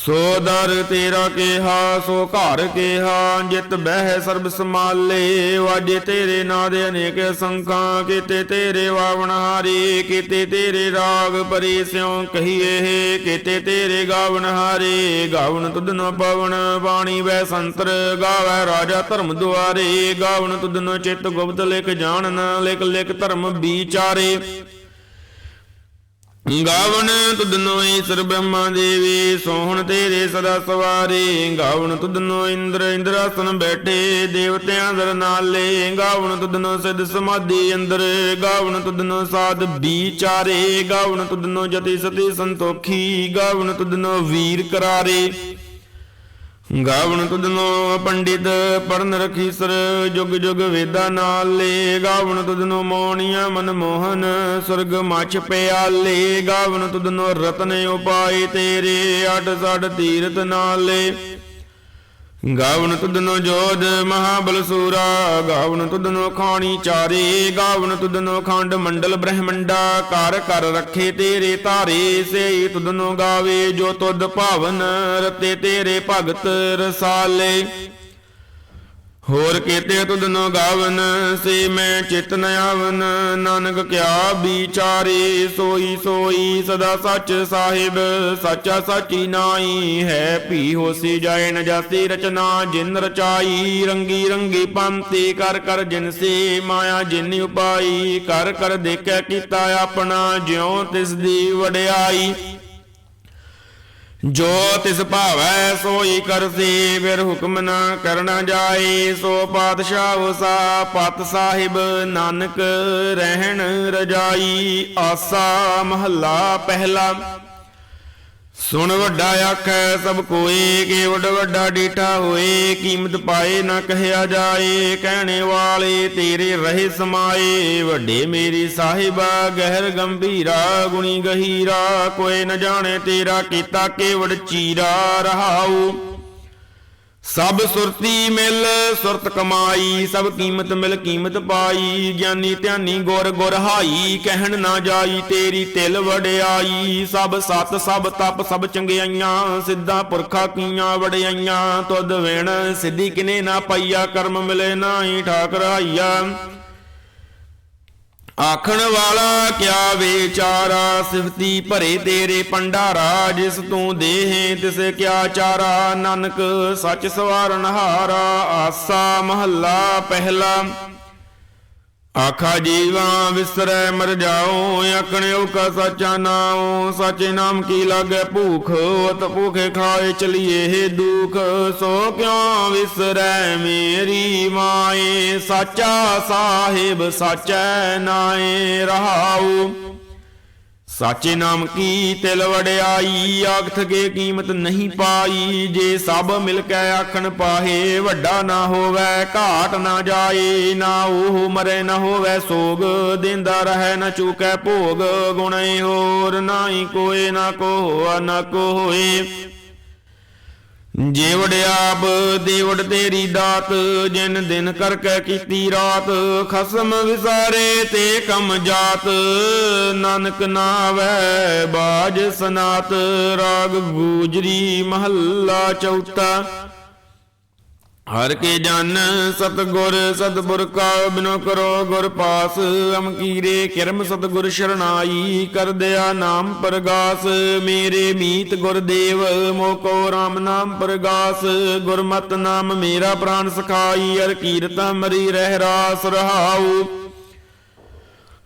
ਸੋ ਦਰ ਤੇਰਾ ਕਿਹਾ, ਸੋ ਘਰ ਕਿਹਾ, ਜਿਤ ਬਹਿ ਸਰਬ ਸਮਾਲੇ ਵਾਜੇ ਤੇਰੇ ਨਾਂ ਦੇ ਅਨੇਕ ਸੰਖਾਂ ਕੀਤੇ ਤੇਰੇ ਵਾਵਣਹਾਰੇ ਕੀਤੇ ਤੇਰੇ ਰਾਗ ਪਰੀ ਸਿਉ ਕਹੀਏ, ਕੀਤੇ ਤੇਰੇ ਗਾਵਣ ਹਾਰੇ, ਗਾਵਣ ਤੁਧਨ ਪਵਨ ਬਾਣੀ ਵੈ ਸੰਤਰ, ਗਾਵੈ ਰਾਜਾ ਧਰਮ ਦੁਆਰੇ, ਗਾਵਣ ਤੁਧਨ ਚਿਤ ਗੁਪਤ ਲਿਖ ਜਾਣਨ, ਲਿਖ ਲਿਖ ਧਰਮ ਵਿਚਾਰੇ। ਗਾਵਨ ਤੁਧਨੋ ਈਸ਼ਰ ਬ੍ਰਹਮਾ ਦੇਵੀ, ਸੋਹਣ ਤੇਰੇ ਸਦਾ ਸਵਾਰੇ। ਗਾਵਨ ਤੁਧਨੋ ਇੰਦਰ, ਇੰਦਰਾਸਨ ਬੈਠੇ, ਦੇਵਤਿਆਂ ਦਰ ਨਾਲੇ। ਗਾਵਣ ਤੁਧਨੋ ਸਿਧ ਸਮਾਧੀ ਅੰਦਰ, ਗਾਵਨ ਤੁਧਨੋ ਸਾਧ ਵਿਚਾਰੇ। ਗਾਵਨ ਤੁਧਨੋ ਜਤੀ ਸਤੀ ਸੰਤੋਖੀ, ਗਾਵਨ ਤੁਧਨੋ ਵੀਰ ਕਰਾਰੇ। ਗਾਵਣ ਤੁਧਨੋ ਪੰਡਿਤ ਪੜਨ ਰਖੀਸਰ, ਜੁਗ ਜੁਗ ਵੇਦਾ ਨਾਲੇ ਗਾਵਣ ਤੁਧਨੋ ਮੋਣੀਆਂ ਮਨ ਮੋਹਨ, ਸੁਰਗ ਮਛ ਪਿਆਲੇ। ਗਾਵਣ ਤੁਧਨੋ ਰਤਨ ਉਪਾਏ ਤੇਰੇ ਅਟ ਸੜ ਤੀਰਤ ਨਾਲੇ ਗਾਵਨ ਤੁਧਨੋ ਜੋਦ ਮਹਾਬਲ ਸੂਰਾ, ਗਾਵਨ ਤੁਧਨੋ ਖਾਣੀ ਚਾਰੇ, ਗਾਵਨ ਤੁਧਨੋ ਖੰਡ ਮੰਡਲ ਬ੍ਰਹਮੰਡਾ ਕਰ ਕਰ ਰੱਖੇ ਤੇਰੇ ਧਾਰੇ ਸੇ ਤੁਧਨੋ ਗਾਵੇ ਜੋ ਤੁਧ ਭਾਵਨ, ਰਤੇ ਤੇਰੇ ਭਗਤ ਰਸਾਲੇ। ਹੋਰ ਕੀਤੇ ਤੁਧਨੋ ਗਾਵਨ, ਸੇ ਮੈਂ ਚਿਤ ਨ ਆਵਨ। ਨਾਨਕ ਕਿਆ ਵਿਚਾਰੇ, ਸੋਈ ਸੋਈ ਸਦਾ ਸੱਚ ਸਾਹਿਬ, ਸੱਚਾ ਸਾਚੀ ਨਾਈ ਹੈ। ਭੀ ਹੋਸੀ ਜਾਏ ਨ ਜਾਸੀ ਰਚਨਾ, ਜਿਨ ਰਚਾਈ, ਰੰਗੀ ਰੰਗੀ ਪੰਤੀ ਕਰ ਕਰ ਜਿਨ ਸੇ ਮਾਇਆ, ਜਿਨ ਉਪਾਈ। ਕਰ ਕਰ ਦੇਖੈ ਕੀਤਾ ਆਪਣਾ, ਜਿਉ ਤਿਸ ਦੀ ਵਡਿਆਈ। ਜੋ ਤਿਸ ਭਾਵੈ ਸੋਈ ਕਰਸੀ, ਫਿਰ ਹੁਕਮ ਨਾ ਕਰਨਾ ਜਾਏ। ਸੋ ਪਾਤਸ਼ਾਹ ਉਸਾ ਪਤ ਸਾਹਿਬ, ਨਾਨਕ ਰਹਿਣ ਰਜਾਈ। ਆਸਾ ਮਹੱਲਾ ਪਹਿਲਾ। ਸੁਣ ਵੱਡਾ ਆਖੈ, ਸਭ ਕੋਏ ਕੇਵਡ ਵੱਡਾ ਡੀਠਾ ਹੋਏ, ਕੀਮਤ ਪਾਏ ਨਾ ਕਹਿਆ ਜਾਏ, ਕਹਿਣੇ ਵਾਲੇ ਤੇਰੇ ਰਹੇ ਸਮਾਏ। ਵੱਡੇ ਮੇਰੀ ਸਾਹਿਬਾ, ਗਹਿਰ ਗੰਭੀਰਾ, ਗੁਣੀ ਗਹੀਰਾ, ਕੋਈ ਨ ਜਾਣੇ ਤੇਰਾ ਕੀਤਾ ਕੇਵਡ ਚੀਰਾ, ਰਹਾਉ। ਸਭ ਸੁਰਤੀ ਮਿਲ, ਸੁਰਤ ਕਮਾਈ, ਸਭ ਕੀਮਤ ਮਿਲ, ਕੀਮਤ ਪਾਈ। ਗਿਆਨੀ ਧਿਆਨੀ ਗੁਰ ਗੁਰ ਹਾਈ, ਕਹਿਣ ਨਾ ਜਾਈ, ਤੇਰੀ ਤਿਲ ਵਡਿਆਈ। ਸਭ ਸਤ, ਸਭ ਤਪ, ਸਭ ਚੰਗਿਆਈਆਂ, ਸਿੱਧਾ ਪੁਰਖਾ ਕੀਆਂ ਵਡਿਆਈਆਂ। ਤੁਧ ਵਿਣ ਸਿੱਧੀ ਕਿਨੇ ਨਾ ਪਾਈਆ, ਕਰਮ ਮਿਲੇ ਨਾਹੀ ਠਾਕਰਾਈਆ ਆਖਣ ਵਾਲਾ ਕਿਆ ਵਿਚਾਰਾ? ਸਿਫਤੀ ਭਰੇ ਤੇਰੇ ਭੰਡਾਰਾ, ਜਿਸ ਤੂੰ ਦੇਹ, ਤਿਸ ਕਿਆ ਚਾਰਾ? ਨਾਨਕ ਸੱਚ ਸਵਾਰਨ ਹਾਰਾ, ਆਸਾ ਮਹੱਲਾ ਪਹਿਲਾ। ਆਖਾ ਜੀਵਾ ਵਿਸਰੈ ਮਰ ਜਾਓ ਆਖਣਿਓ ਕਾ ਸਚਾ ਨਾਉ, ਸਚੇ ਨਾਮ ਕੀ ਲਾਗੇ ਭੂਖ, ਅਤ ਭੂਖੇ ਖਾਏ ਚਲੀਏ हे ਦੁਖ। ਸੋ ਕਿਉ ਵਿਸਰੈ ਮੇਰੀ ਮਾਏ, ਸਾਚਾ ਸਾਹਿਬ ਸਾਚੈ ਨਾਏ ਰਹਾਉ। ਸਾਚੇ ਨਾਮ ਕੀ ਤਿਲ ਵਡਿਆਈ, ਆਖਤ ਕੇ ਕੀਮਤ ਨਹੀਂ ਪਾਈ। ਜੇ ਸਭ ਮਿਲ ਕੇ ਆਖਣ ਪਾਹੇ, ਵੱਡਾ ਨਾ ਹੋਵੇ, ਘਾਟ ਨਾ ਜਾਏ। ਨਾ ਉਹ ਮਰੇ, ਨਾ ਹੋਵੇ ਸੋਗ, ਦਿੰਦਾ ਰਹੇ, ਨਾ ਚੂਕੈ ਭੋਗ। ਗੁਣੇ ਹੋਰ ਨਾਹੀ ਕੋਏ, ਨਾ ਕੋ ਹੋਆ, ਨਾ ਕੋ ਹੋਏ। ਜੇਵੜ ਆਪ, ਦੇਵੜ ਤੇਰੀ ਦਾਤ, ਜਿਨ ਦਿਨ ਕਰਕੇ ਕੀਤੀ ਰਾਤ, ਖਸਮ ਵਿਸਾਰੇ ਤੇ ਕਮ ਜਾਤ। ਨਾਨਕ ਨਾਵੈ ਬਾਜ ਸਨਾਤ, ਰਾਗ ਗੂਜਰੀ ਮਹੱਲਾ ਚੌਥਾ। ਹਰ ਕੇ ਜਨ ਸਤਗੁਰ, ਸਤਿਗੁਰ ਕਾ ਬਿਨੋ ਕਰੋ ਗੁਰ ਪਾਸ। ਅਮਕੀਰੇ ਕਿਰਮ ਸਤਗੁਰ ਸ਼ਰਨਾਈ, ਕਰ ਦਿਆ ਨਾਮ ਪ੍ਰਗਾਸ। ਮੇਰੇ ਮੀਤ ਗੁਰਦੇਵ ਮੋਕੋ RAM ਨਾਮ ਪ੍ਰਗਾਸ। ਗੁਰਮਤਿ ਨਾਮ ਮੇਰਾ ਪ੍ਰਾਨ ਸਖਾਈ, ਅਰ ਕੀਰਤ ਮਰੀ ਰਹਿ ਰਾਸ ਰਹਾਉ।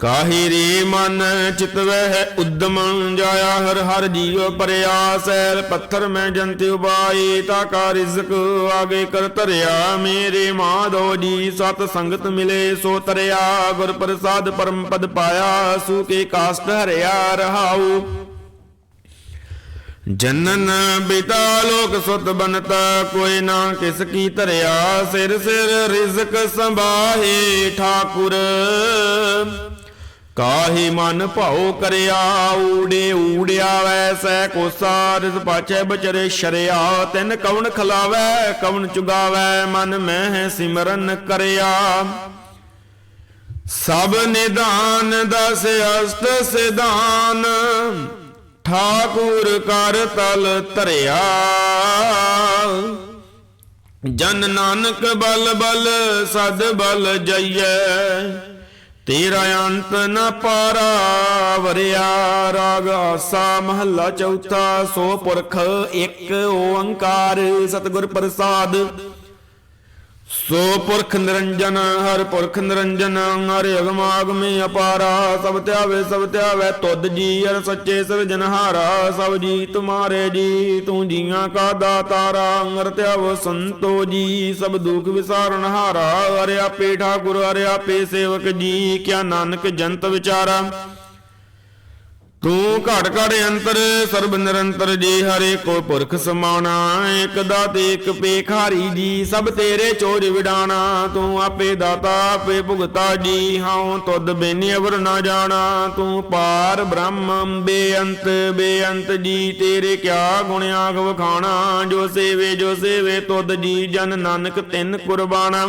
ਕਾਹੀ ਰੇ ਮਨ ਚਿਤਵਹਿ ਉਦਮ ਜਾਇਆ ਹਰ ਹਰ ਜੀਵ ਪਰਿਆ ਸੈਲ ਪੱਥਰ ਮੈਂ ਜੰਤ ਉਬਾਈ ਤਾ ਕਾ ਰਿਜ਼ਕ ਆਗੇ ਕਰ ਧਰਿਆ। ਮੇਰੇ ਮਾਧੋ ਜੀ ਸਤ ਸੰਗਤ ਮਿਲੇ, ਸੋ ਤਰਿਆ। ਗੁਰ ਪ੍ਰਸਾਦ ਪਰਮ ਪਦ ਪਾਇਆ, ਸੂ ਕੇ ਕਾਸ਼ਟ ਹਰਿਆ ਰਹਾਉ। ਜਨਨ ਬਿਤਾ ਲੋਕ ਸੁਤ ਬਨਤ, ਕੋਈ ਨਾ ਕਿਸ ਕੀ ਧਰਿਆ। ਸਿਰ ਸਿਰ ਰਿਜ਼ਕ ਸੰਭਾਹੇ ਠਾਕੁਰ। ਕਾਹੀ ਮਨ ਭਾਉ ਕਰਿਆ, ਊੜੇ ਊੜਿਆ ਵੈਸੈ ਕੋਸਾ ਰਿਸ ਪਾਚੈ ਬਚਰੇ ਸ਼ਰਿਆ। ਤਿਨ ਕਵਣ ਖਲਾਵੈ, ਕਵਣ ਚੁਗਾਵੈ, ਮਨ ਮਹਿ ਸਿਮਰਨ ਕਰਿਆ। ਸਭ ਨਿਦਾਨ ਦਸ ਅਸ਼ਟ ਸਿਧਾਨ, ਠਾਕੁਰ ਕਰ ਤਲ ਧਰਿਆ। ਜਨ ਨਾਨਕ ਬਲ ਬਲ, ਸਦ ਬਲ ਜਈਐ। ਤੇਰਾ ਅੰਤ ਨ ਪਾਰਾ ਵਰਿਆ ਰਾਗ ਆਸਾ ਮਹੱਲਾ ਚੌਥਾ ਸੋ ਪੁਰਖ ਇੱਕ ਓੰਕਾਰ ਸਤਿਗੁਰ ਪ੍ਰਸਾਦ ਸੋ ਪੁਰਖ ਨਿਰੰਜਨ, ਹਰ ਪੁਰਖ ਨਿਰੰਜਨ, ਹਰ ਅਗਮ ਅਪਾਰਾ, ਸਭ ਧਿਆਵੇ ਸਭ ਧਿਆਵੇ ਤੁਧ ਜੀ ਹਰ ਸੱਚੇ ਸਿਰਜਨਹਾਰਾ ਸਭ ਜੀ ਤੁਮਾਰੇ ਜੀ, ਤੂੰ ਜੀਆਂ ਕਾ ਦਾਤਾਰਾ ਹਰ ਧਿਆਵੋ ਸੰਤੋ ਜੀ, ਸਭ ਦੁਖ ਵਿਸਾਰਨ ਹਾਰਾ ਹਰਿ ਆਪੇ ਠਾਕੁਰ ਹਰਿ ਆਪੇ ਸੇਵਕ ਜੀ, ਕਿਆ ਨਾਨਕ ਜੰਤ ਵਿਚਾਰਾ। ਤੂੰ ਘੜ ਘੜ ਅੰਤਰ, ਸਰਬ ਨਿਰੰਤਰ ਜੀ, ਹਰੇ ਕੋ ਪੁਰਖ ਸਮਾਣਾ ਇਕ ਦਾਤੇ, ਇਕ ਪੇਖਾਰੀ ਜੀ, ਸਭ ਤੇਰੇ ਚੋਜ ਵਿਡਾਣਾ, ਤੂੰ ਆਪੇ ਦਾਤਾ, ਆਪੇ ਭੁਗਤਾ ਜੀ, ਹਉ ਤੁਧ ਬੇਨੀ ਅਵਰ ਨਾ ਜਾਣਾ, ਤੂੰ ਪਾਰ ਬ੍ਰਹਮ ਬੇਅੰਤ ਬੇਅੰਤ ਜੀ, ਤੇਰੇ ਕਿਆ ਗੁਣ ਆਖ ਵਖਾਣਾ, ਜੋ ਸੇਵੇ ਜੋ ਸੇਵੇ ਤੁਧ ਜੀ, ਜਨ ਨਾਨਕ ਤਿੰਨ ਕੁਰਬਾਨਾ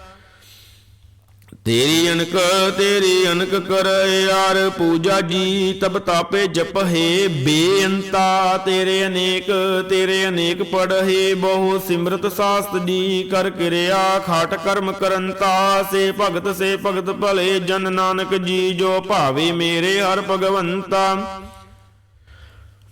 ਤੇਰੀ ਅਨਕ ਤੇਰੀ ਅਨਕ ਕਰੈ ਯਾਰ, ਪੂਜਾ ਜੀ, ਤਬ ਤਾਪੇ ਜਪਹਿ ਬੇਅੰਤਾ। ਤੇਰੇ ਅਨੇਕ ਤੇਰੇ ਅਨੇਕ ਪੜਹਿ ਬਹੁ ਸਿਮਰਤ ਸਾਸਤ ਜੀ, ਕਰ ਕਿਰਿਆ, ਖਾਟ ਕਰਮ ਕਰੰਤਾ। ਸੇ ਭਗਤ ਸੇ ਭਗਤ ਭਲੇ ਜਨ ਨਾਨਕ ਜੀ, ਜੋ ਭਾਵੇ ਮੇਰੇ ਹਰ ਭਗਵੰਤਾ।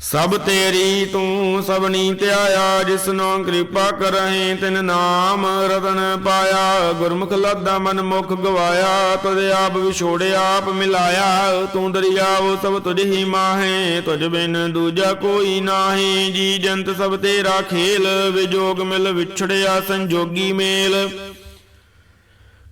ਸਭ ਤੇਰੀ ਤੂੰ ਸਭਨੀ ਧਿਆਇਆ, ਜਿਸਨੋ ਕਿਰਪਾ ਕਰਹਿ, ਤਿਨ ਨਾਮ ਰਤਨ ਪਾਇਆ। ਗੁਰਮੁਖ ਲਾਦਾ ਮਨ ਮੁਖ ਗਵਾਇਆ, ਤੁਧ ਆਪ ਵਿਛੋੜਿਆ ਆਪ ਮਿਲਾਇਆ। ਤੂੰ ਦਰਿਆਵ ਸਭ ਤੁਝ ਹੀ ਮਾਹੇ, ਤੁਝ ਬਿਨ ਦੂਜਾ ਕੋਈ ਨਾਹੀ। ਜੀ ਜੰਤ ਸਭ ਤੇਰਾ ਖੇਲ, ਵਿਜੋਗ ਮਿਲ ਵਿਛੜਿਆ ਸੰਜੋਗੀ ਮੇਲ।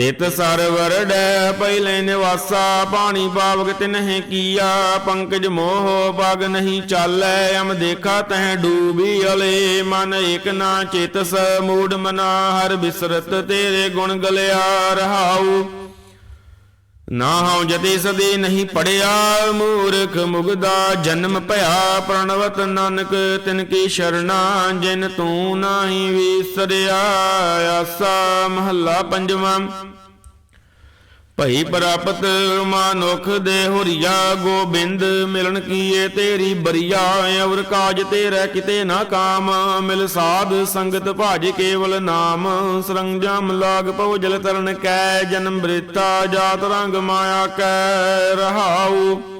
ਤਿਤ ਸਰਵਰ ਡੈ ਪਹਿਲੇ ਨਿਵਾਸਾ ਪਾਣੀ ਪਾਵਕ ਤਿਨਹਿ ਕੀਆ, ਪੰਕਜ ਮੋਹ ਪਗ ਨਹੀਂ ਚਾਲੈ, ਅਮ ਦੇਖਾ ਤਹਿ ਡੂਬੀ ਅਲੇ, ਮਨ ਏਕ ਨਾ ਚੇਤਸ, ਮੂੜ ਮਨਾ, ਹਰ ਬਿਸਰਤ ਤੇਰੇ ਗੁਣ ਗਲਿਆ ਰਹਾਉ। ਨਾ ਹਉ ਜਤੇ ਸਦੇ ਨਹੀਂ ਪੜਿਆ, ਮੂਰਖ ਮੁਗਦਾ ਜਨਮ ਭਇਆ, ਪ੍ਰਣਵਤ ਨਾਨਕ ਤਿਨ ਕੀ ਸ਼ਰਣਾ, ਜਿਨ ਤੂੰ ਨਾਹੀ ਵਿਸਰਿਆ, ਆਸਾ ਮਹੱਲਾ ਪੰਜਵਾਂ। ਭਈ ਪ੍ਰਾਪਤ ਮਾਨੁਖ ਦੇ ਹੁਰੀਆ ਗੋਬਿੰਦ, ਮਿਲਣ ਕੀਏ ਤੇਰੀ ਬਰੀਆ, ਅਵਰ ਕਾਜ ਤੇਰੇ ਕਿਤੇ ਨਾ ਕਾਮ, ਮਿਲ ਸਾਧ ਸੰਗਤ ਭਾਜ ਕੇਵਲ ਨਾਮ, ਸਰੰਜਾਮ ਲਾਗ ਪਉ ਜਲ ਤਰਨ ਕੈ, ਜਨਮ ਬ੍ਰਿਤਾ, ਜਾਤ ਰੰਗ ਮਾਇਆ ਕੈ, ਰਹਾਉ।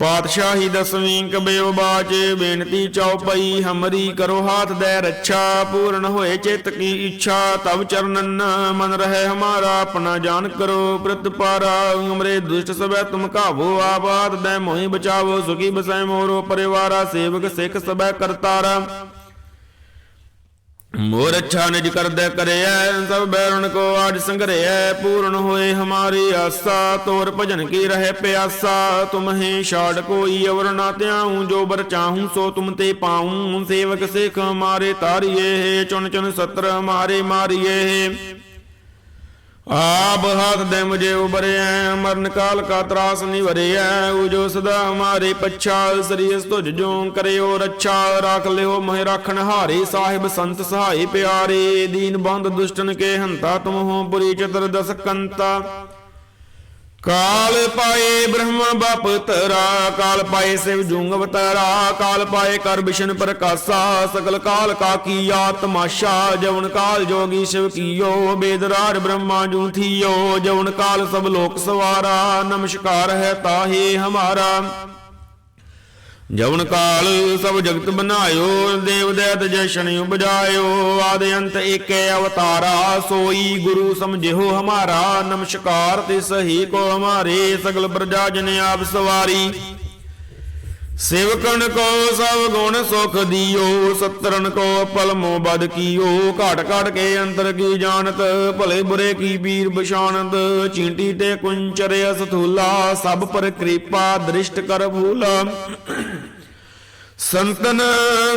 ਪਾਤਸ਼ਾਹੀ ਦਸਵੀਂ ਕਬਿਓ ਬਾਚ, ਬੇਨਤੀ ਚਉਪਈ ਹਮਰੀ ਕਰੋ ਹਾਥ ਦੇ ਰੱਛਾ, ਪੂਰਨ ਹੋਏ ਚਿਤ ਕੀ ਇੱਛਾ ਤਬ ਚਰਨਨ ਮਨ ਰਹੇ ਹਮਾਰਾ, ਆਪਣਾ ਜਾਨ ਕਰੋ ਪ੍ਰਤਪਾਰਾ ਹਮਰੇ ਦੁਸ਼ਟ ਸਭੈ ਤੁਮ ਕਾਵੋ ਆਬਾਦ ਦੇ ਮੋਹਿ ਬਚਾਵੋ, ਸੁਖੀ ਬਸੈ ਮੋਰੋ, ਪਰਿਵਾਰਾ ਸੇਵਕ ਸਿੱਖ ਸਭੈ ਕਰਤਾਰਾ। ਮੋਰ ਨਿਜ ਕਰਦੈ ਕਰਿਐ, ਸਭ ਬੈਰਣ ਕੋ ਆਜ ਸੰਗਰਿਐ, ਪੂਰਨ ਹੋਏ ਹਮਾਰੀ ਆਸਾ, ਤੋਰ ਭਜਨ ਕੀ ਰਹੇ ਪਿਆਸਾ ਤੁਮਹੇ ਛਾੜ ਕੋਈ ਅਵਰ ਨਾ ਧਿਆਉ, ਜੋ ਬਰ ਚਾਹੂੰ ਸੋ ਤੁਮ ਤੇ ਪਾਉ, ਸੇਵਕ ਸਿੱਖ ਹਮਾਰੇ ਤਾਰੀਏ, ਚੁਣ ਚੁਣ ਸਤਰ ਹਮਾਰੇ ਮਾਰੀਏ। ਆਪ ਹੱਥ ਦੇ ਮੁਝੇ ਉਬਰਿਐ, ਮਰਨ ਕਾਲ ਕਾ ਤਰਾਸ ਨਿਵਰਿਐ ਉਜੋ ਸਦਾ ਹਮਾਰੇ ਪੱਛਾ ਸਰੀਸ ਤੁਝ ਜੋ ਕਰਿਓ ਰੱਛਾ, ਰੱਖ ਲਿਓ ਮਹਿ ਰਾਖਣ ਹਾਰੇ, ਸਾਹਿਬ ਸੰਤ ਸਹਾਈ ਪਿਆਰੇ, ਦੀਨ ਬੰਦ ਦੁਸ਼ਟਨ ਕੇ ਹੰਤਾ ਤੁਮ ਹੋ ਪੁਰੀ ਚਤਰ ਦਸ ਕੰਤਾ। ਕਾਲ ਪਾਏ ਬ੍ਰਹਮ ਬਾਪ ਤਰਾ ਕਾਲ ਪਾਏ ਸਿਵ ਜੁੰਗ ਅਵਤਾਰਾ, ਕਾਲ ਪਾਏ ਕਰ ਵਿਸ਼ਨ ਪ੍ਰਕਾਸ਼ਾ ਸਕਲ ਕਾਲ ਕਾ ਕੀਆ ਤਮਾਸ਼ਾ ਜਵਨ ਕਾਲ ਜੋਗੀ ਸ਼ਿਵ ਕੀਓ, ਬੇਦਰਾਰ ਬ੍ਰਹਮਾ ਜੂ ਥੀਓ, ਜਵਨ ਕਾਲ ਸਭ ਲੋਕ ਸਵਾਰਾ, ਨਮਸਕਾਰ ਹੈ ਤਾਹੇ ਹਮਾਰਾ। ਜਵਨ ਕਾਲ ਸਭ ਜਗਤ ਬਨਾਇਓ ਦੇਵ ਦੈਤ ਜਸ਼ਨ ਉਪਜਾਇਓ, ਆਦ ਅੰਤ ਏਕੈ ਅਵਤਾਰਾ, ਸੋਈ ਗੁਰੂ ਸਮਝਿਓ ਹਮਾਰਾ, ਨਮਸਕਾਰ ਤੇ ਸਹੀ ਕੋ ਹਮਾਰੇ, ਸਗਲ ਪ੍ਰਜਾ ਜਨ ਆਪ ਸਵਾਰੀ। ਸੇਵਕਣ ਕੋ ਸਭ ਗੁਣ ਸੁਖ ਦਿਓ ਸਤਰਨ ਕੋ ਪਲਮੋ ਬਦ ਕੀਓ, ਘਾਟ ਘਾਟ ਕੇ ਅੰਤਰ ਕੀ ਜਾਣਤ, ਭਲੇ ਬੁਰੇ ਕੀ ਪੀਰ ਬਸ਼ਾਨਤ ਚੀਂਟੀ ਤੇ ਕੁੰਚਰ ਅਸਥੂਲਾ ਸਭ ਪਰ ਕਿਰਪਾ ਦ੍ਰਿਸ਼ਟ ਕਰ ਭੂਲਾ। ਸੰਤਨ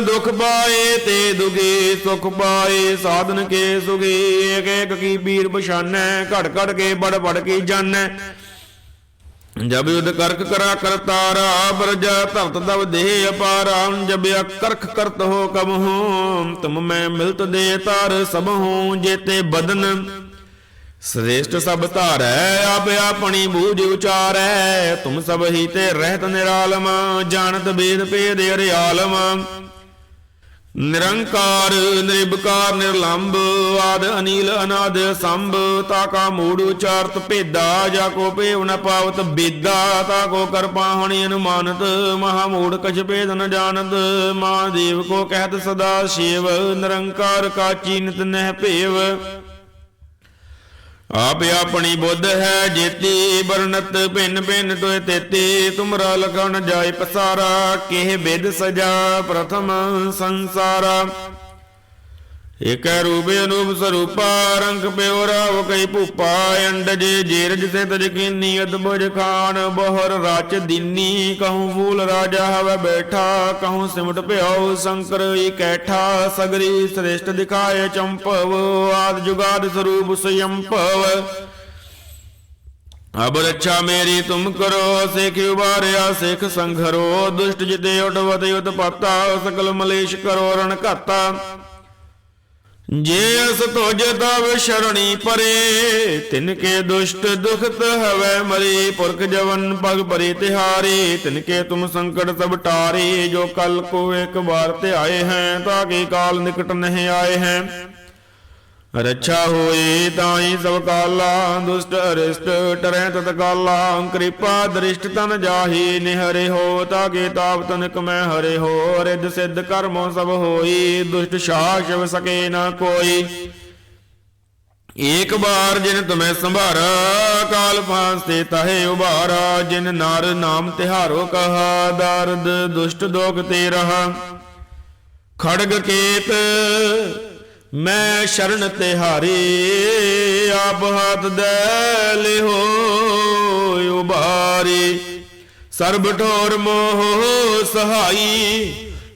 ਦੁਖ ਪਾਏ ਤੇ ਦੁਗੇ ਸੁਖ ਪਾਏ, ਸਾਧਨ ਕੇ ਸੁਗੇ ਏਕ ਏਕ ਕੀ ਪੀਰ ਬਸ਼ਾਨੈ ਘੜ ਘੜ ਕੇ ਬੜ ਬੜ ਕੀ ਜਾਣੈ ਜਬ ਯੁਧ ਕਰਕ ਕਰਾ ਕਰਤਾਰਾ ਬਰਜ ਧਰਤ ਦਵ ਦੇਹ ਅਪਾਰਾ, ਜਬ ਕਰਖ ਕਰਤ ਹੋ ਕਮ ਹੋ, ਤੁਮ ਮੈਂ ਮਿਲਤ ਦੇ ਤਾਰ ਸਭ ਹੂੰ, ਜੇਤੇ ਬਦਨ। ਸ੍ਰੇਸ਼ਟ ਸਭ ਧਾਰੈ, ਆਪ ਆਪਣੀ ਬੂਝ ਉਚਾਰੈ। ਤੁਮ ਸਭ ਹੀ ਤੇ ਰਹਿਤ ਨਿਰਾਲਮ, ਜਾਣਤ ਬੇਦ ਭੇਦ ਅਰਿਆਲਮ। ਨਿਰੰਕਾਰ ਨਿਰਭਕਾਰ ਨਿਰਲੰਭ ਆਦ ਅਨੀਲ ਅਨਾਦ ਸੰਭ, ਤਾ ਕਾ ਮੂੜ ਉਚਾਰਤ ਭੇਦਾ, ਜਾ ਕੋ ਭੇਵ ਨ ਪਾਵਤ ਬੇਦਾ, ਤਾ ਕੋ ਕਰ ਪਾਹਣੀ ਅਨੁਮਾਨਤ, ਮਹਾ ਮੂੜ ਕਛ ਭੇਦ ਨ ਜਾਣਤ। ਮਹਾਦੇਵ ਕੋ ਕਹਿਤ ਸਦਾ ਸ਼ਿਵ, ਨਿਰੰਕਾਰ ਕਾ ਚੀਨਤ ਨਹਿ ਭੇਵ। ਆਪ ਆਪਣੀ ਬੁੱਧ ਹੈ ਜੇਤੀ ਬਰਨਤ ਭਿੰਨ ਭਿੰਨ ਤੋਏ ਤੇਤੀ, ਤੁਮਰਾ ਲਗਨ ਜਾਏ ਪਸਾਰਾ, ਕਿਹ ਬਿਦ ਸਜਾ ਪ੍ਰਥਮ ਸੰਸਾਰਾ। ਏਕੈ ਰੂਪ ਅਨੂਪ ਸਰੂਪਾ, ਰੰਗ ਪਿਓ ਰਾਵ ਕਈ ਭੂਪਾ ਅੰਡਜ ਜੇਰਜ ਸੇ ਤਜ ਕੀਨੀ ਅਦਬੁਜ ਖਾਨ, ਬਹਰ ਰਾਚ ਦੀਨੀ, ਕਹੂੰ ਫੂਲ ਰਾਜਾ ਹਵੈ ਬੈਠਾ, ਕਹੂੰ ਸਿਮਟ ਭਿਓ ਸ਼ੰਕਰ ਇਕੈਠਾ ਸਗਰੀ ਸ੍ਰੇਸ਼ਟ ਦਿਖਾਏ ਚੰਪਵ, ਆਦ ਜੁਗਾਦ ਸਰੂਪ ਸਯੰਪਵ। ਅਬ ਰੱਛਾ ਮੇਰੀ ਤੁਮ ਕਰੋ ਸਿਖ ਉਬਾਰਿਆ ਸਿਖ ਸੰਘਰੋ, ਦੁਸ਼ਟ ਜਿਤੇ ਉਟਵਤ ਉਤਪਾਤਾ, ਸਕਲ ਮਲੇਸ਼ ਕਰੋ ਰਣ ਘਾਤਾ। ਜੇ ਅਸ ਤੁਜ ਤਵ ਸ਼ਰਣੀ ਪਰੇ, ਤਿਨ ਕੇ ਦੁਸ਼ਟ ਦੁਖਤ ਹਵੈ ਮਰੇ, ਪੁਰਖ ਜਵਨ ਪਗ ਪਰੇ ਤਿਹਾਰੇ, ਤਿਨ ਕੇ ਤੁਮ ਸੰਕਟ ਸਭ ਟਾਰੇ, ਜੋ ਕਲ ਕੋ ਇੱਕ ਬਾਰ ਤੇ ਆਏ ਹੈ, ਤਾਂ ਕੇ ਕਾਲ ਨਿਕਟ ਨਹੀਂ ਆਏ ਹੈ। ਰੱਛਾ ਹੋਏ ਤਾਈ ਸਭ ਕਾਲਾ, ਦੁਸ਼ਟ ਅਰਿਸ਼ਟ ਟਰੈ ਤਤ ਕਾਲਾ, ਕਿਰਪਾ ਦ੍ਰਿਸ਼ਟ ਤਨ ਜਾਹੀ, ਨਿਹਰੇ ਹੋ ਤਾਕੇ ਤਾਪ ਤਨਕ ਮੈਂ ਹਰੇ ਹੋ ਰਿਦ ਸਿੱਧ ਕਰਮੋ ਸਭ ਹੋਈ, ਦੁਸ਼ਟ ਸ਼ਾਸਵ ਸਕੇ ਨਾ ਕੋਈ। ਏਕ ਬਾਰ ਜਿਨ ਤੁਮੈ ਸੰਭਾਰਾ, ਕਾਲ ਫਾਂਸ ਤੇ ਤਹੇ ਉਬਾਰਾ ਜਿਨ ਨਾਰ ਨਾਮ ਤਿਹਾਰੋ ਕਹਾ, ਦਰਦ ਦੁਸ਼ਟ ਦੋਖ ਤੇ ਰਹਾ। ਖੜਗ ਕੇਤ ਮੈਂ ਸ਼ਰਨ ਤੇ ਹਾਰੇ, ਆਪ ਹੱਥ ਦੇ ਲਿਹੋ ਉਬਾਰੇ ਸਰਬ ਠੋਰ ਮੋਹ ਸਹਾਈ,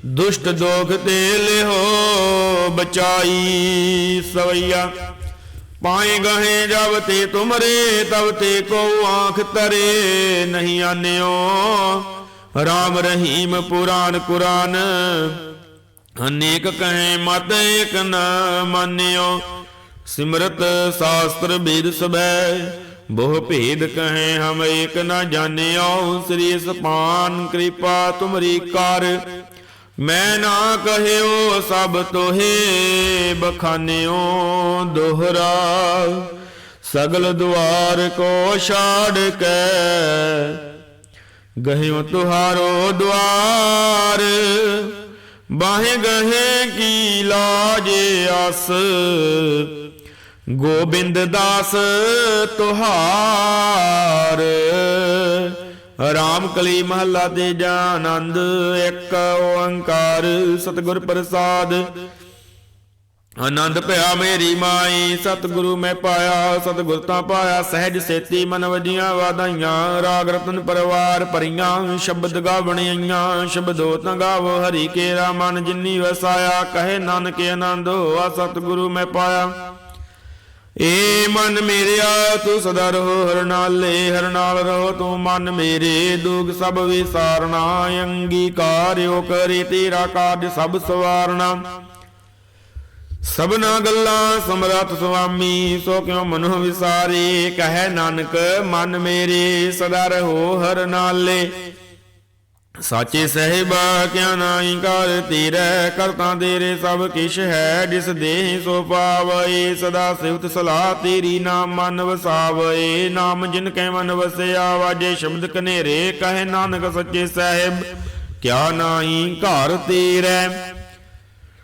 ਦੁਸ਼ਟ ਦੋਖ ਤੇ ਲਿਹੋ, ਬਚਾਈ ਸਵਈਆ। ਪਾਏ ਗਹੇ ਜਬ ਤੇ ਤੁਮਰੇ, ਤਬ ਤੇ ਕੋ ਆਂਖ ਤਰੇ, ਨਹੀਂ ਆਨਿਓ। ਰਾਮ ਰਹੀਮ ਪੁਰਾਨ ਕੁਰਾਨ ਅਨੇਕ ਕਹੇ ਮਤ ਏਕ ਨ ਮਾਨਿਓ। ਸਿਮਰਤ ਸ਼ਾਸਤਰ ਵੇਦ ਸਬੈ, ਬਹੁ ਭੇਦ ਕਹੇ ਹਮ ਏਕ ਨਾ ਜਾਣਿਓ। ਸ੍ਰੀ ਸਪਾਨ ਕਿਰਪਾ ਤੁਮਰੀ ਕਰ, ਮੈਂ ਨਾ ਕਹਿਓ ਸਭ ਤੋਹੇ ਬਖਾਨਿਓ ਦੋਹਰਾ। ਸਗਲ ਦੁਆਰ ਕੋ ਛਾੜ ਕੇ, ਗਹਿਓ ਤੁਹਾਰੋ ਦੁਆਰ। ਬਾਹੇ ਗਹੇ ਕੀ ਲਾਜ ਆਸ ਗੋਬਿੰਦ ਦਾਸ ਤੁਹਾਰ। ਰਾਮ ਕਲੀ ਮਹੱਲਾ ਤੇ ਆਨੰਦ ਇੱਕ ਓੰਕਾਰ, ਸਤਿਗੁਰ ਪ੍ਰਸਾਦ। ਆਨੰਦ ਭਇਆ ਮੇਰੀ ਮਾਈ, ਸਤਿਗੁਰੂ ਮੈਂ ਪਾਇਆ, ਸਤਿਗੁਰ ਤਾਂ ਪਾਇਆ, ਸਹਿਜ ਸੇਤੀ ਮਨ ਵਜੀਆਂ ਵਾਧਾਈਆਂ, ਰਾਗ ਰਤਨ ਪਰਵਾਰ ਭਰੀਆਂ, ਸ਼ਬਦ ਗਾਵਣੀਆਂ ਸ਼ਬਦੋ ਤਾਂ ਗਾਵੋ ਹਰੀ ਕੇਰਾ ਮਨ ਜਿਨੀ ਵਸਾਇਆ, ਕਹੇ ਨਾਨਕ ਆਨੰਦ ਹੋਆ, ਸਤਿਗੁਰੂ ਮੈਂ ਪਾਇਆ। ਏ ਮਨ ਮੇਰਿਆ, ਤੂੰ ਸਦਾ ਰਹੋ ਹਰ ਨਾਲੇ, ਹਰ ਨਾਲ ਰਹੋ ਤੂੰ ਮਨ ਮੇਰੇ ਦੁਖ ਸਭ ਵਿਸਾਰਣਾ ਅੰਗੀਕਾਰਿਓ ਕਰੀ ਤੇਰਾ ਕਾਜ ਸਭ ਸਵਾਰਣਾ ਸਭਨਾ ਗੱਲਾਂ ਸਮਰੱਥ ਸੁਆਮੀ, ਸੋ ਕਿਉ ਮਨੁ ਵਿਸਾਰੇ? ਕਹੈ ਨਾਨਕ, ਮਨ ਮੇਰੇ ਸਦਾ ਰਹੋ ਹਰ ਨਾਲੇ। ਸਾਚੇ ਸਹਿਬਾ, ਕਿਆ ਨਾਹੀ ਕਰ ਤੇਰੇ? ਕਰਤਾ ਤੇਰੇ ਸਭ ਕਿਛ ਹੈ, ਜਿਸ ਦੇਹ ਸੋ ਪਾਵਏ। ਸਦਾ ਸਿਵਤ ਸਲਾਹ ਤੇਰੀ ਨਾਮ ਮਨ ਵਸਾਵਏ। ਨਾਮ ਜਿਨ ਕੈ ਮਨ ਵਸਿਆ, ਵਾਜੇ ਸ਼ਬਦ ਕਨੇਰੇ। ਕਹੇ ਨਾਨਕ ਸੱਚੇ ਸਹਿਬ, ਕਿਆ ਨਾਹੀ ਘਰ ਤੇਰੇ?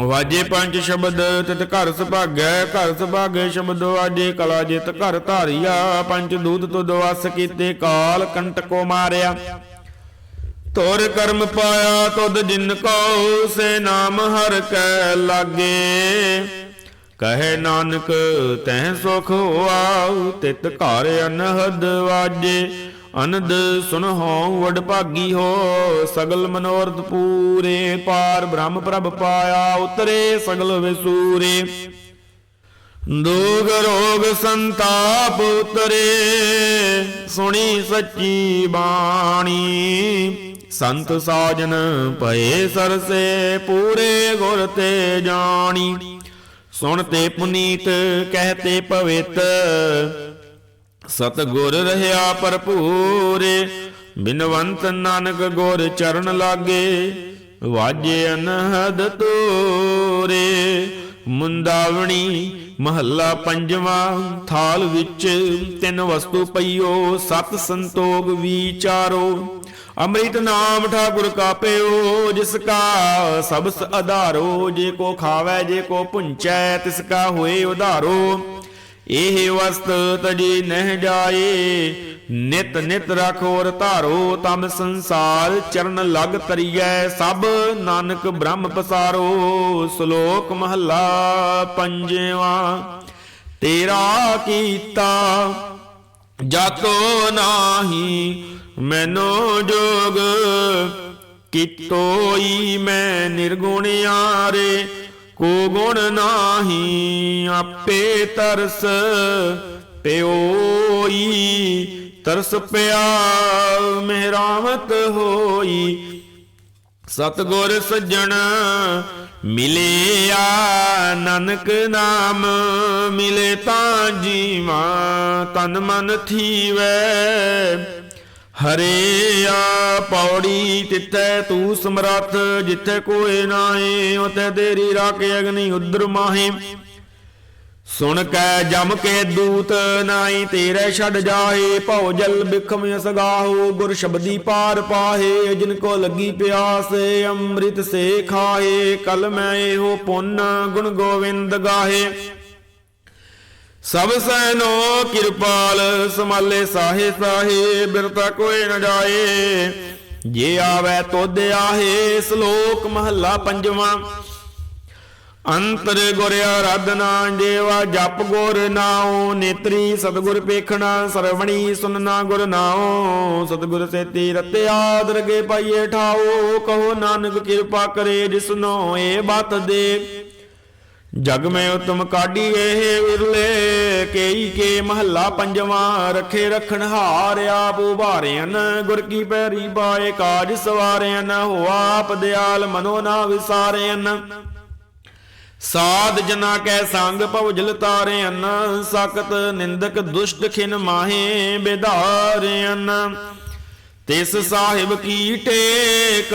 ਵਾਜੇ ਪੰਜ ਸ਼ਬਦ, ਤਿਤ ਘਰ ਸੁਭਾਗੈ ਘਰ ਸੁਭਾਗੈ ਸ਼ਬਦ ਵਾਜੇ, ਕਲਾ ਜਿਤ ਘਰ ਧਾਰੀਆ, ਪੰਜ ਦੂਤ ਤੁਧ ਵਸ ਕੀਤੇ ਕਾਲ ਕੰਟਕੋ ਮਾਰਿਆ। ਤੋਰ ਕਰਮ ਪਾਇਆ ਤੁਧ ਜਿਨ ਕੋ, ਸੇ ਨਾਮ ਹਰ ਕੈ ਲਾਗੇ। ਕਹੇ ਨਾਨਕ, ਤੈ ਸੁਖ ਹੋਆ, ਤਿਤ ਘਰ ਅਨਹਦ ਵਾਜੇ। ਅਨੰਦ ਸੁਨਹੁ ਵਡ ਭਾਗੀ ਹੋ, ਸਗਲ ਮਨੋਰਥ ਪੂਰੇ ਪਾਰ ਬ੍ਰਹਮ ਪ੍ਰਭ ਪਾਇਆ, ਉਤਰੇ ਸਗਲ ਵਿਸੂਰੇ। ਦੁਖ ਰੋਗ ਸੰਤਾਪ ਉਤਰੇ, ਸੁਣੀ ਸੱਚੀ ਬਾਣੀ। ਸੰਤ ਸਾਜਨ ਪਏ ਸਰਸੇ, ਪੂਰੇ ਗੁਰ ਤੇ ਜਾਣੀ। ਸੁਣ ਤੇ ਪੁਨੀਤ ਕਹਤੇ ਪਵਿੱਤ ਸਤਗੁਰ ਰਹਾ ਭਰਪੂਰੇ, ਬਿਨਵੰਤ ਨਾਨਕ ਗੁਰ ਚਰਨ ਲਾਗੇ, ਵਾਜੇ ਅਨਹਦ ਤੋਰੇ। ਮੁੰਦਾਵਣੀ ਮਹੱਲਾ ਪੰਜਵਾਂ, ਥਾਲ ਵਿੱਚ ਤਿੰਨ ਵਸਤੂ ਪਈਓ, ਸਤ ਸੰਤੋਗ ਵਿਚਾਰੋ। ਅੰਮ੍ਰਿਤ ਨਾਮ ਠਾਕੁਰ ਕਾ ਪਿਓ ਜਿਸ ਕਾ ਸਬਸ ਆਧਾਰੋ ਜੇ ਕੋ ਖਾਵੇ, ਜੇ ਕੋ ਪੁੰਚੈ, ਤਿਸ ਕਾ ਹੋਏ ਉਧਾਰੋ। ਇਹ ਵਸਤ ਤਜੀ ਨਹਿ ਜਾਏ, ਨਿਤ ਨਿਤ ਰਖੋਰ ਧਾਰੋ ਤਮ ਸੰਸਾਰ, ਚਰਨ ਲਗ ਤਰੀਐ ਸਭ, ਨਾਨਕ ਬ੍ਰਹਮ ਪਸਾਰੋ, ਸ਼ਲੋਕ ਮਹੱਲਾ ਪੰਜਵਾ। ਤੇਰਾ ਕੀਤਾ ਜਾਤੋ ਨਾਹੀ, ਮੈਨੋ ਜੋਗ ਕਿਤੋਈ ਮੈਂ ਨਿਰਗੁਣ ਆਰੇ ਕੋ ਗੁਣ ਨਾਹੀ ਆਪੇ ਤਰਸ ਪਿਓਈ, ਤਰਸ ਪਿਆ ਮਿਹਰਾਮਤ ਹੋਈ। ਸਤਗੁਰ ਸੱਜਣ ਮਿਲਿਆ, ਨਾਨਕ ਨਾਮ ਮਿਲੇ ਤਾਂ ਜੀਵਾ, ਤਨ ਮਨ ਥੀਵੈ। ਹਰੇ ਆ ਪੌੜੀ ਤਿੱਥੈ ਤੂੰ ਸਮਰੱਥ, ਜਿੱਥੇ ਕੋਏ ਨਾਏ ਉਤੇ ਤੇਰੀ ਰਾਖ ਅਗਨੀ ਉਦਰ ਮਾਹੇ। ਸੁਣ ਕੈ ਜਮ ਕੇ ਦੂਤ ਨਾਈ ਤੇਰੇ ਛੱਡ ਜਾਹੇ, ਭਉ ਜਲ ਬਿਖਮ ਸਗਾਹੋ ਗੁਰ ਸ਼ਬਦੀ ਪਾਰ ਪਾਹੇ, ਜਿਨ ਕੋ ਲੱਗੀ ਪਿਆਸ, ਅੰਮ੍ਰਿਤ ਸੇ ਖਾਏ ਕਲ ਮੈਂ ਇਹੋ ਪੁੰਨ ਗੁਣ ਗੋਵਿੰਦ ਗਾਹੇ। ਸਭ ਸੈਨੋ ਕਿਰਪਾਲ, ਸਮਾਲੇ ਸਾਹੇ ਸਾਹੇ, ਬਿਰਤਾ ਕੋਏ ਨ ਜਾਏ। ਜੇ ਆਵੇ ਤੋਦ ਆਹੇ, ਸ਼ਲੋਕ ਮਹੱਲਾ ਪੰਜਵਾਂ। ਅੰਤਰ ਗੁਰ ਆਰਾਧਨਾ ਦੇਵਾ ਜਪ ਗੁਰ ਨਾਉ, ਨੇਤਰੀ ਸਤਗੁਰ ਪੇਖਣਾ, ਸਰਵਣੀ ਸੁਨਣਾ ਗੁਰ ਨਾਉ। ਸਤਗੁਰ ਸੇਤੀ ਰਤਿਆ ਦਰਗੇ ਪਾਈਏ ਠਾਓ ਕਹੋ ਨਾਨਕ ਕਿਰਪਾ ਕਰੇ ਜਿਸਨੋ ਇਹ ਬਤ ਦੇ। ਜਗ ਮੈਂ ਉਤਮ ਕਾਢੀ ਇਹ ਵਿਰਲੇ ਕੇਈ ਕੇ ਮਹੱਲਾ ਪੰਜਵਾਂ, ਰਖੇ ਰਖਣ ਹਾਰ ਆਪ ਉਭਾਰਿਆਨ ਗੁਰ ਕੀ ਪੈਰੀ ਬਾਏ ਕਾਜ ਸਵਾਰਿਆਨ ਹੋ ਆਪ ਦਿਆਲ ਮਨੋ ਨਾ ਵਿਸਾਰਿਆਨ ਸਾਧ ਜਨਾ ਕੈ ਸੰਗ ਭਵਜਲ ਤਾਰਿਆਨ ਸਖਤ ਨਿੰਦਕ ਦੁਸ਼ਟ ਖਿਨ ਮਾਹੇ ਬਿਧਾਰਿਆਨ ਤਿਸ ਸਾਹਿਬ ਕੀ ਟੇਕ